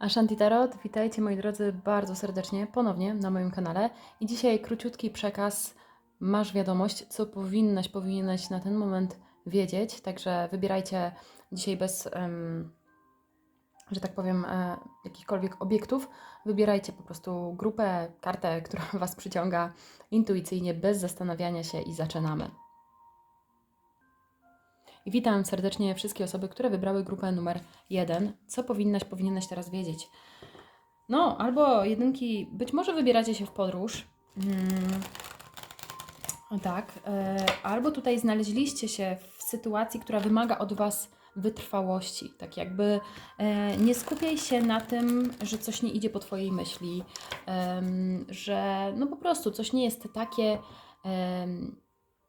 Ashanti Tarot, witajcie moi drodzy bardzo serdecznie ponownie na moim kanale. I dzisiaj króciutki przekaz. Masz wiadomość, co powinnaś, powinieneś na ten moment wiedzieć. Także wybierajcie dzisiaj bez, em, że tak powiem, e, jakichkolwiek obiektów. Wybierajcie po prostu grupę, kartę, która Was przyciąga intuicyjnie, bez zastanawiania się i zaczynamy. Witam serdecznie wszystkie osoby, które wybrały grupę numer jeden. Co powinnaś, powinieneś teraz wiedzieć? No, albo jedynki, być może wybieracie się w podróż. Mm, o tak. E, albo tutaj znaleźliście się w sytuacji, która wymaga od Was wytrwałości. Tak jakby e, nie skupiaj się na tym, że coś nie idzie po Twojej myśli, że no po prostu coś nie jest takie,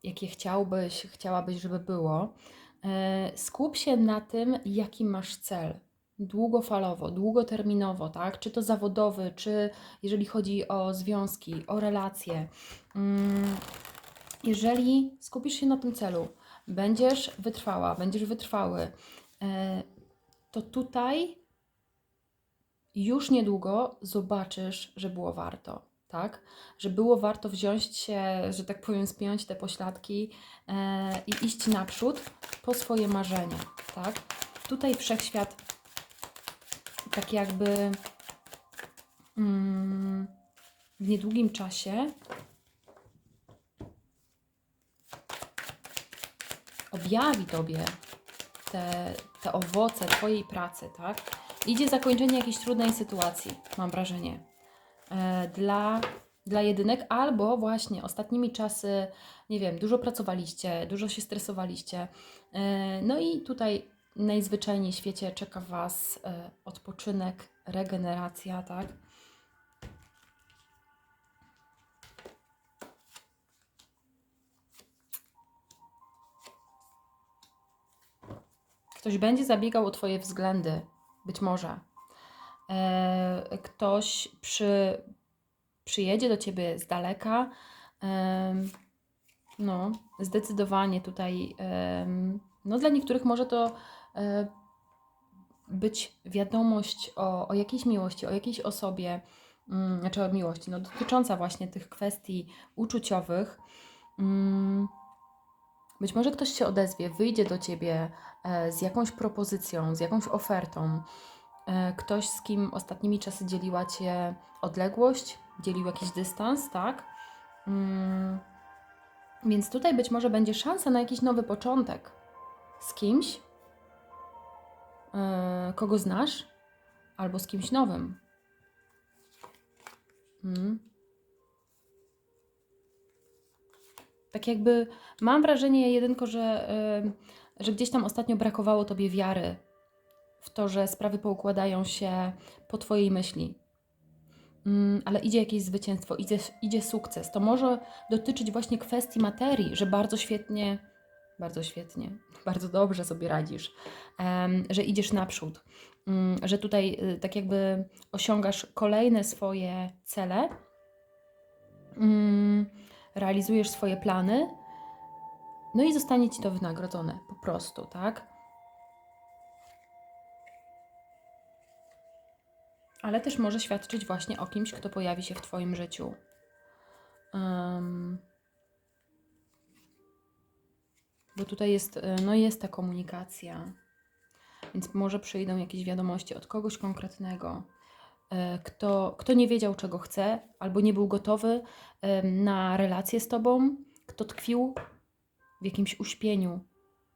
jakie chciałbyś, chciałabyś, żeby było. E, Skup się na tym, jaki masz cel. Długofalowo, długoterminowo, tak? Czy to zawodowy, czy jeżeli chodzi o związki, o relacje. Mm, Jeżeli skupisz się na tym celu, będziesz wytrwała, będziesz wytrwały, e, to tutaj już niedługo zobaczysz, że było warto, tak? Że było warto wziąć się, że tak powiem, spiąć te pośladki e, i iść naprzód po swoje marzenia, tak? Tutaj wszechświat tak jakby mm, w niedługim czasie objawi Tobie te, te owoce Twojej pracy, tak? Idzie zakończenie jakiejś trudnej sytuacji, mam wrażenie. E, Dla, dla jedynek, albo właśnie ostatnimi czasy, nie wiem, dużo pracowaliście, dużo się stresowaliście. E, No i tutaj najzwyczajniej w świecie czeka Was e, odpoczynek, regeneracja, tak? Ktoś będzie zabiegał o Twoje względy, być może. E, ktoś przy, przyjedzie do Ciebie z daleka. no, zdecydowanie tutaj. no, dla niektórych może to e, być wiadomość o, o jakiejś miłości, o jakiejś osobie, mm, znaczy o miłości, no, dotycząca właśnie tych kwestii uczuciowych. Mm, być może ktoś się odezwie, wyjdzie do ciebie e, z jakąś propozycją, z jakąś ofertą. E, ktoś, z kim ostatnimi czasy dzieliła cię odległość, dzielił jakiś dystans, tak? Mm, Więc tutaj być może będzie szansa na jakiś nowy początek z kimś, e, kogo znasz, albo z kimś nowym. Mm. Tak jakby mam wrażenie jedynko, że, y, że gdzieś tam ostatnio brakowało tobie wiary w to, że sprawy poukładają się po twojej myśli. Mm, ale idzie jakieś zwycięstwo, idzie, idzie sukces. To może dotyczyć właśnie kwestii materii, że bardzo świetnie, bardzo świetnie, bardzo dobrze sobie radzisz, że idziesz naprzód, mm, że tutaj y, tak jakby osiągasz kolejne swoje cele. Mm, realizujesz swoje plany, no i zostanie ci to wynagrodzone po prostu, tak? Ale też może świadczyć właśnie o kimś, kto pojawi się w Twoim życiu. Em, bo tutaj jest, y, no jest ta komunikacja, więc może przyjdą jakieś wiadomości od kogoś konkretnego, e, kto, kto nie wiedział, czego chce, albo nie był gotowy na relację z tobą, kto tkwił w jakimś uśpieniu,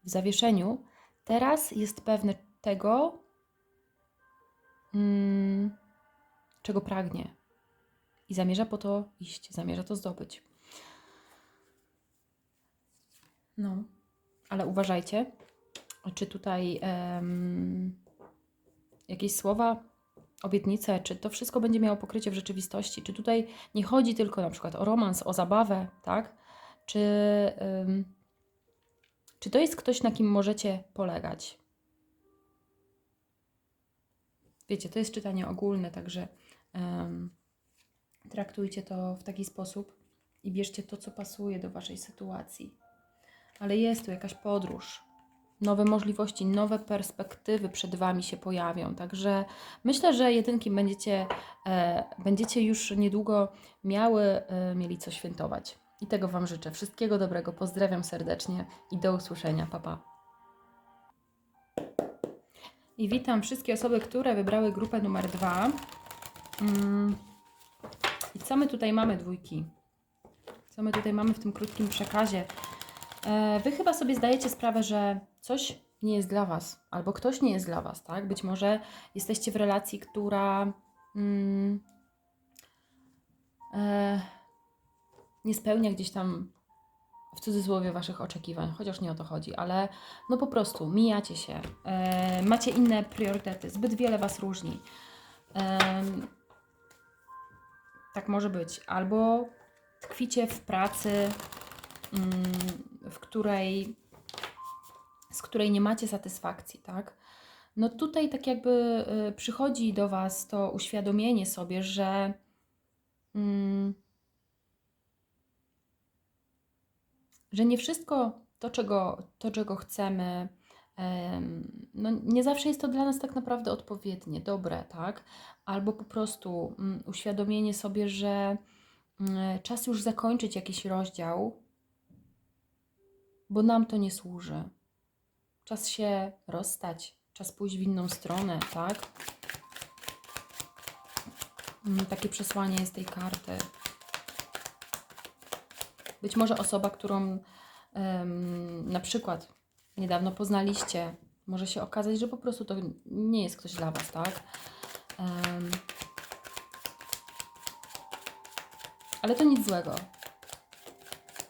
w zawieszeniu, teraz jest pewny tego, mm, czego pragnie i zamierza po to iść, zamierza to zdobyć. No, ale uważajcie, czy tutaj em, jakieś słowa obietnice, czy to wszystko będzie miało pokrycie w rzeczywistości, czy tutaj nie chodzi tylko na przykład o romans, o zabawę, tak? Czy, ym, czy to jest ktoś, na kim możecie polegać? Wiecie, to jest czytanie ogólne, także ym, traktujcie to w taki sposób i bierzcie to, co pasuje do Waszej sytuacji. Ale jest tu jakaś podróż. nowe możliwości, nowe perspektywy przed Wami się pojawią. Także myślę, że jedynki będziecie, e, będziecie już niedługo miały, e, mieli co świętować. I tego Wam życzę. Wszystkiego dobrego. Pozdrawiam serdecznie i do usłyszenia. Pa, pa. I witam wszystkie osoby, które wybrały grupę numer dwa. Mm. I co my tutaj mamy, dwójki? Co my tutaj mamy w tym krótkim przekazie? E, Wy chyba sobie zdajecie sprawę, że coś nie jest dla Was, albo ktoś nie jest dla Was, tak? Być może jesteście w relacji, która mm, e, nie spełnia gdzieś tam w cudzysłowie Waszych oczekiwań, chociaż nie o to chodzi, ale no po prostu mijacie się, e, macie inne priorytety, zbyt wiele Was różni. Em, tak może być. Albo tkwicie w pracy, mm, w której, z której nie macie satysfakcji, tak? No tutaj tak jakby y, przychodzi do Was to uświadomienie sobie, że mm, że nie wszystko to, czego, to, czego chcemy, em, no nie zawsze jest to dla nas tak naprawdę odpowiednie, dobre, tak? Albo po prostu mm, uświadomienie sobie, że mm, czas już zakończyć jakiś rozdział, bo nam to nie służy. Czas się rozstać, czas pójść w inną stronę, tak? Mm, Takie przesłanie jest tej karty. Być może osoba, którą em, na przykład niedawno poznaliście, może się okazać, że po prostu to nie jest ktoś dla Was, tak? Em, ale to nic złego.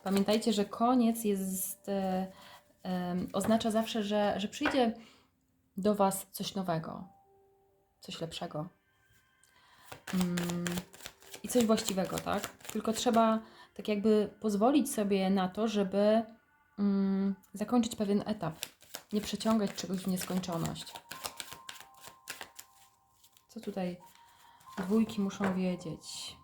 Pamiętajcie, że koniec jest, e, oznacza zawsze, że, że przyjdzie do Was coś nowego, coś lepszego mm, i coś właściwego, tak? Tylko trzeba tak jakby pozwolić sobie na to, żeby mm, zakończyć pewien etap, nie przeciągać czegoś w nieskończoność. Co tutaj dwójki muszą wiedzieć?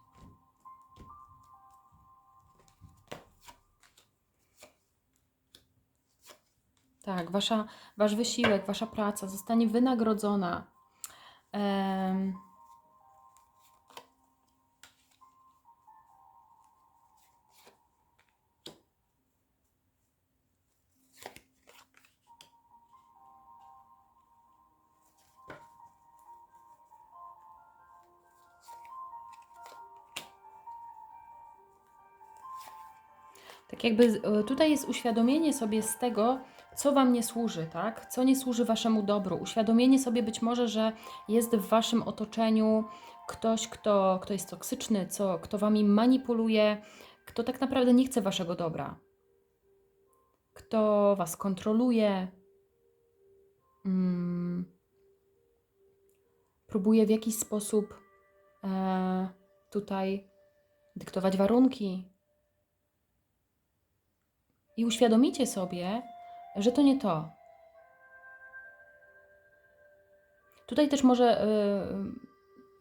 Tak, wasza, wasz wysiłek, wasza praca zostanie wynagrodzona. Em, jakby z- e, tutaj jest uświadomienie sobie z tego, co Wam nie służy, tak? Co nie służy Waszemu dobru. Uświadomienie sobie być może, że jest w Waszym otoczeniu ktoś, kto, kto jest toksyczny, co, kto Wami manipuluje, kto tak naprawdę nie chce Waszego dobra. Kto Was kontroluje, mm, próbuje w jakiś sposób e, tutaj dyktować warunki, i uświadomicie sobie, że to nie to. Tutaj też może, y,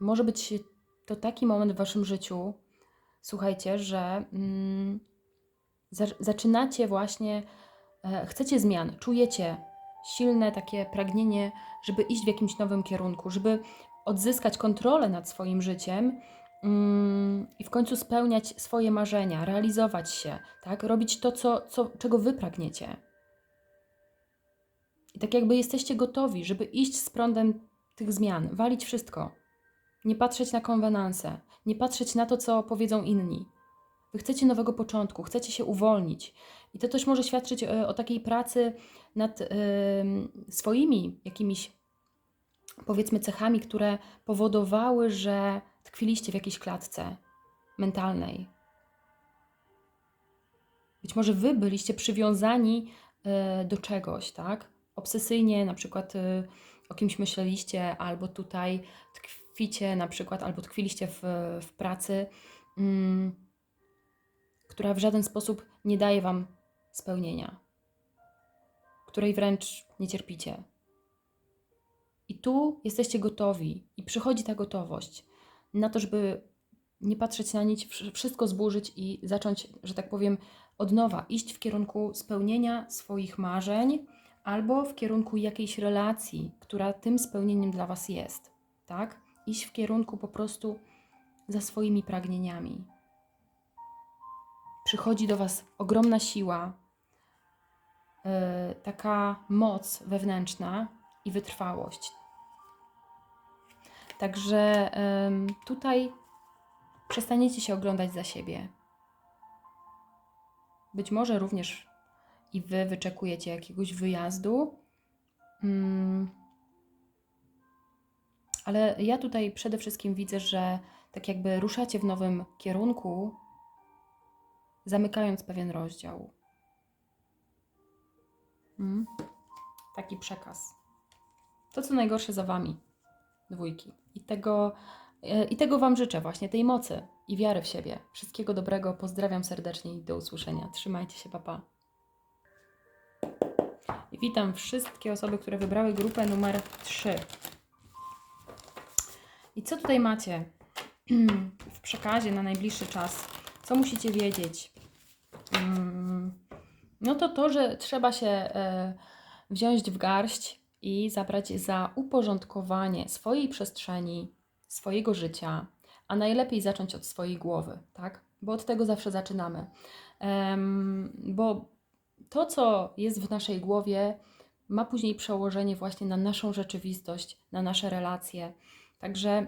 może być to taki moment w waszym życiu, słuchajcie, że mm, za, zaczynacie właśnie, e, chcecie zmian, czujecie silne takie pragnienie, żeby iść w jakimś nowym kierunku, żeby odzyskać kontrolę nad swoim życiem i w końcu spełniać swoje marzenia, realizować się, tak? Robić to, co, co, czego wy pragniecie. I tak jakby jesteście gotowi, żeby iść z prądem tych zmian, walić wszystko. Nie patrzeć na konwenanse, nie patrzeć na to, co powiedzą inni. Wy chcecie nowego początku, chcecie się uwolnić. I to też może świadczyć e, o takiej pracy nad em, swoimi jakimiś, powiedzmy, cechami, które powodowały, że tkwiliście w jakiejś klatce mentalnej. Być może wy byliście przywiązani e, do czegoś, tak? Obsesyjnie na przykład e, o kimś myśleliście, albo tutaj tkwicie na przykład, albo tkwiliście w, w pracy, mm, która w żaden sposób nie daje wam spełnienia, której wręcz nie cierpicie. I tu jesteście gotowi, i przychodzi ta gotowość na to, żeby nie patrzeć na nic, wsz- wszystko zburzyć i zacząć, że tak powiem, od nowa, iść w kierunku spełnienia swoich marzeń, albo w kierunku jakiejś relacji, która tym spełnieniem dla Was jest, tak? Iść w kierunku po prostu za swoimi pragnieniami. Przychodzi do Was ogromna siła, yy, taka moc wewnętrzna i wytrwałość. Także tutaj przestaniecie się oglądać za siebie. Być może również i wy wyczekujecie jakiegoś wyjazdu. Mm. Ale ja tutaj przede wszystkim widzę, że tak jakby ruszacie w nowym kierunku, zamykając pewien rozdział. Mm. Taki przekaz. To, co najgorsze za wami, dwójki. I tego, e, I tego Wam życzę, właśnie tej mocy i wiary w siebie. Wszystkiego dobrego, pozdrawiam serdecznie i do usłyszenia. Trzymajcie się, papa. I witam wszystkie osoby, które wybrały grupę numer 3. I co tutaj macie w przekazie na najbliższy czas? Co musicie wiedzieć? Mm, No to to, że trzeba się e, wziąć w garść i zabrać za uporządkowanie swojej przestrzeni, swojego życia, a najlepiej zacząć od swojej głowy, tak? Bo od tego zawsze zaczynamy. Em, bo to, co jest w naszej głowie, ma później przełożenie właśnie na naszą rzeczywistość, na nasze relacje. Także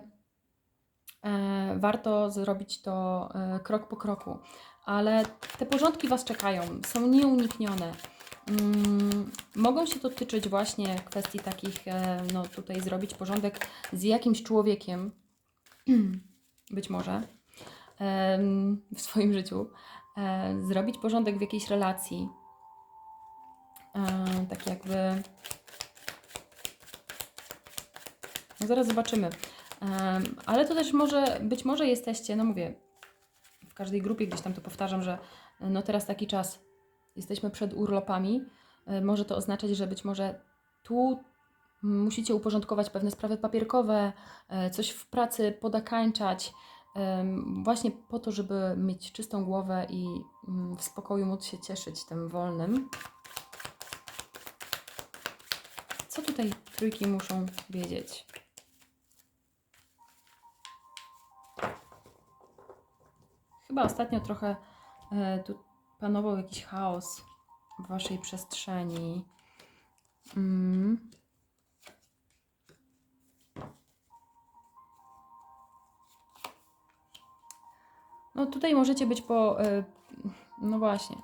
e, warto zrobić to e, krok po kroku. Ale te porządki Was czekają, są nieuniknione. Mm, mogą się dotyczyć właśnie kwestii takich, e, no tutaj zrobić porządek z jakimś człowiekiem, być może w swoim życiu, e, zrobić porządek w jakiejś relacji, e, tak jakby. No zaraz zobaczymy. Ale to też może, być może jesteście, no mówię, w każdej grupie gdzieś tam to powtarzam, że no teraz taki czas, jesteśmy przed urlopami. E, Może to oznaczać, że być może tu musicie uporządkować pewne sprawy papierkowe, e, coś w pracy podakańczać, właśnie po to, żeby mieć czystą głowę i mm, w spokoju móc się cieszyć tym wolnym. Co tutaj trójki muszą wiedzieć? Chyba ostatnio trochę e, tu panował jakiś chaos w waszej przestrzeni. Mm. No tutaj możecie być po. e, No właśnie.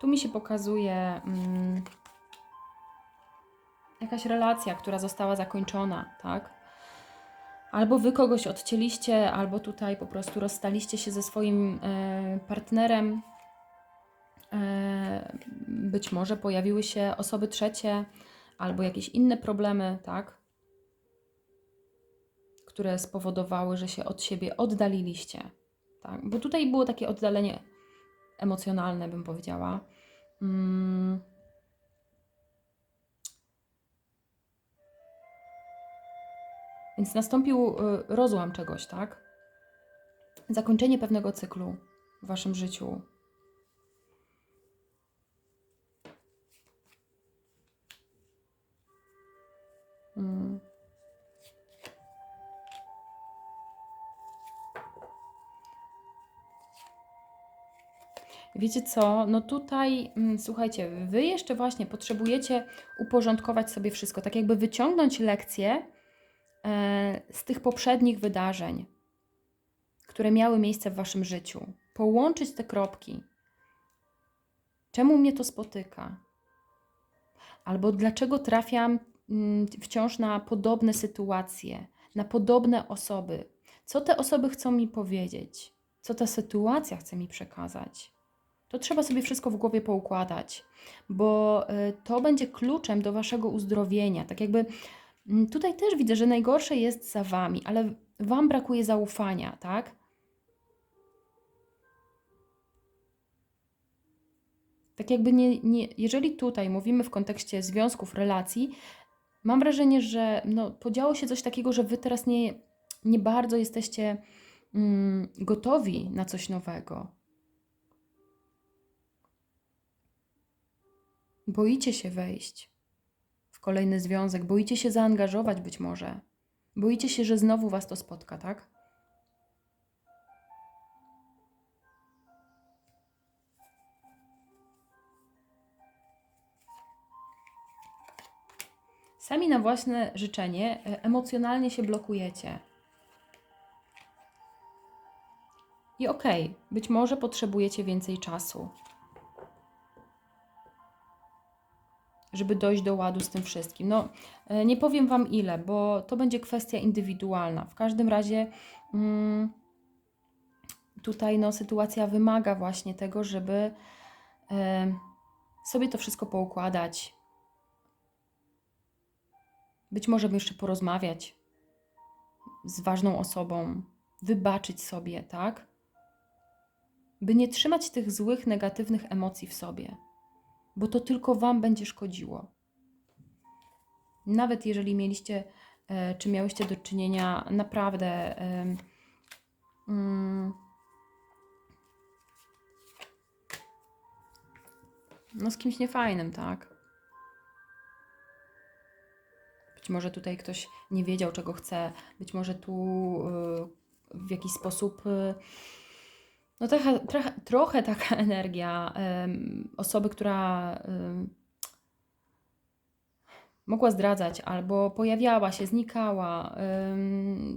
Tu mi się pokazuje mm, jakaś relacja, która została zakończona, tak? Albo wy kogoś odcięliście, albo tutaj po prostu rozstaliście się ze swoim e, partnerem. E, być może pojawiły się osoby trzecie, albo jakieś inne problemy, tak? Które spowodowały, że się od siebie oddaliliście. Tak? Bo tutaj było takie oddalenie emocjonalne, bym powiedziała. Mm. Więc nastąpił y, rozłam czegoś, tak? Zakończenie pewnego cyklu w waszym życiu. Wiecie co? No tutaj, mm, słuchajcie, wy jeszcze właśnie potrzebujecie uporządkować sobie wszystko, tak jakby wyciągnąć lekcje e, z tych poprzednich wydarzeń, które miały miejsce w waszym życiu. Połączyć te kropki. Czemu mnie to spotyka? Albo dlaczego trafiam mm, wciąż na podobne sytuacje, na podobne osoby? Co te osoby chcą mi powiedzieć? Co ta sytuacja chce mi przekazać? To trzeba sobie wszystko w głowie poukładać, bo y, to będzie kluczem do waszego uzdrowienia. Tak jakby mm, tutaj też widzę, że najgorsze jest za wami, ale wam brakuje zaufania, tak? Tak jakby nie, nie, jeżeli tutaj mówimy w kontekście związków, relacji, mam wrażenie, że no, podziało się coś takiego, że wy teraz nie, nie bardzo jesteście mm, gotowi na coś nowego. Boicie się wejść. kolejny związek, boicie się zaangażować być może. Boicie się, że znowu was to spotka, tak? Sami na własne życzenie e, emocjonalnie się blokujecie. I okej, być może potrzebujecie więcej czasu, żeby dojść do ładu z tym wszystkim. No, e, nie powiem Wam ile, bo to będzie kwestia indywidualna. W każdym razie mm, tutaj no, sytuacja wymaga właśnie tego, żeby e, sobie to wszystko poukładać. Być może jeszcze porozmawiać z ważną osobą, wybaczyć sobie, tak? by nie trzymać tych złych, negatywnych emocji w sobie, bo to tylko Wam będzie szkodziło. Nawet jeżeli mieliście, e, czy miałyście do czynienia naprawdę e, mm, no z kimś niefajnym, tak? Być może tutaj ktoś nie wiedział, czego chce, być może tu e, w jakiś sposób no trochę, trochę, trochę taka energia osoby, która mogła zdradzać albo pojawiała się, znikała.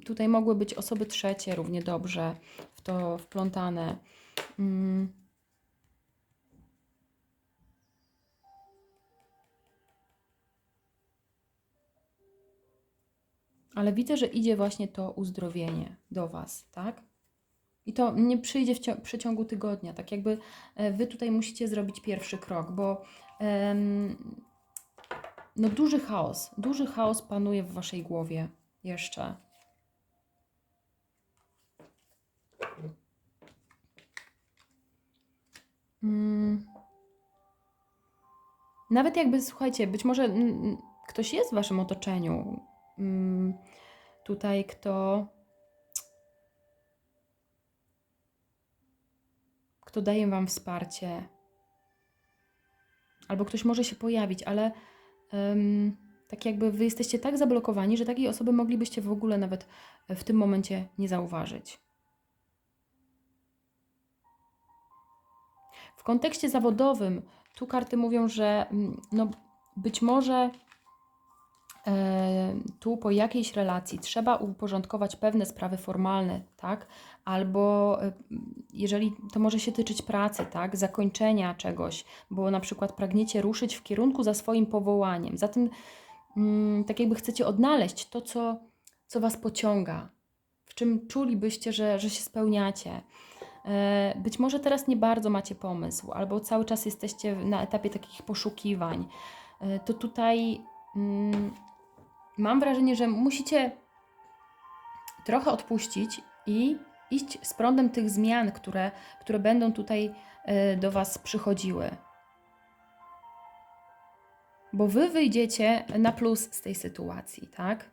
Tutaj mogły być osoby trzecie równie dobrze w to wplątane. Mm. Ale widzę, że idzie właśnie to uzdrowienie do Was, tak? I to nie przyjdzie w przeciągu tygodnia. Tak jakby e, wy tutaj musicie zrobić pierwszy krok, bo em, no duży chaos, duży chaos panuje w waszej głowie jeszcze. Mm. Nawet jakby, słuchajcie, być może ktoś jest w waszym otoczeniu mm, tutaj, kto kto daje Wam wsparcie, albo ktoś może się pojawić, ale um, tak jakby Wy jesteście tak zablokowani, że takiej osoby moglibyście w ogóle nawet w tym momencie nie zauważyć. W kontekście zawodowym tu karty mówią, że mm, no, być może e, tu po jakiejś relacji trzeba uporządkować pewne sprawy formalne, tak? Albo e, jeżeli to może się tyczyć pracy, tak? Zakończenia czegoś, bo na przykład pragniecie ruszyć w kierunku za swoim powołaniem. Zatem mm, tak jakby chcecie odnaleźć to, co, co Was pociąga, w czym czulibyście, że, że się spełniacie. E, być może teraz nie bardzo macie pomysł, albo cały czas jesteście na etapie takich poszukiwań. E, to tutaj mm, mam wrażenie, że musicie trochę odpuścić i iść z prądem tych zmian, które, które będą tutaj e, do Was przychodziły. Bo Wy wyjdziecie na plus z tej sytuacji, tak?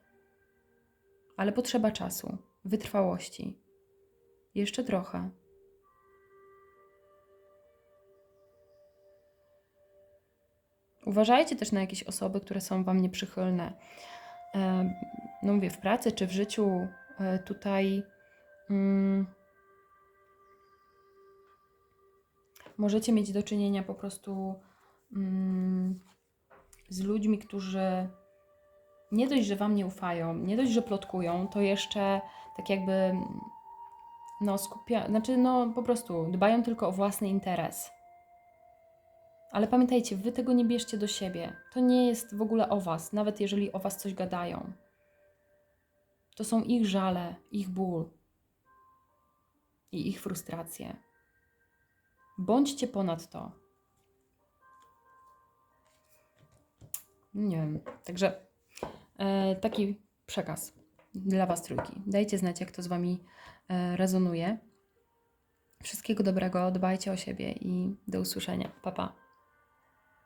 Ale potrzeba czasu, wytrwałości. Jeszcze trochę. Uważajcie też na jakieś osoby, które są Wam nieprzychylne. E, no mówię, w pracy czy w życiu e, tutaj mm, możecie mieć do czynienia po prostu mm, z ludźmi, którzy nie dość, że Wam nie ufają, nie dość, że plotkują, to jeszcze tak jakby no skupia, znaczy no po prostu dbają tylko o własny interes. Ale pamiętajcie, wy tego nie bierzcie do siebie. To nie jest w ogóle o was, nawet jeżeli o was coś gadają. To są ich żale, ich ból i ich frustracje. Bądźcie ponad to. Nie wiem. Także e, taki przekaz dla Was trójki. Dajcie znać, jak to z Wami e, rezonuje. Wszystkiego dobrego, dbajcie o siebie i do usłyszenia. Pa, pa.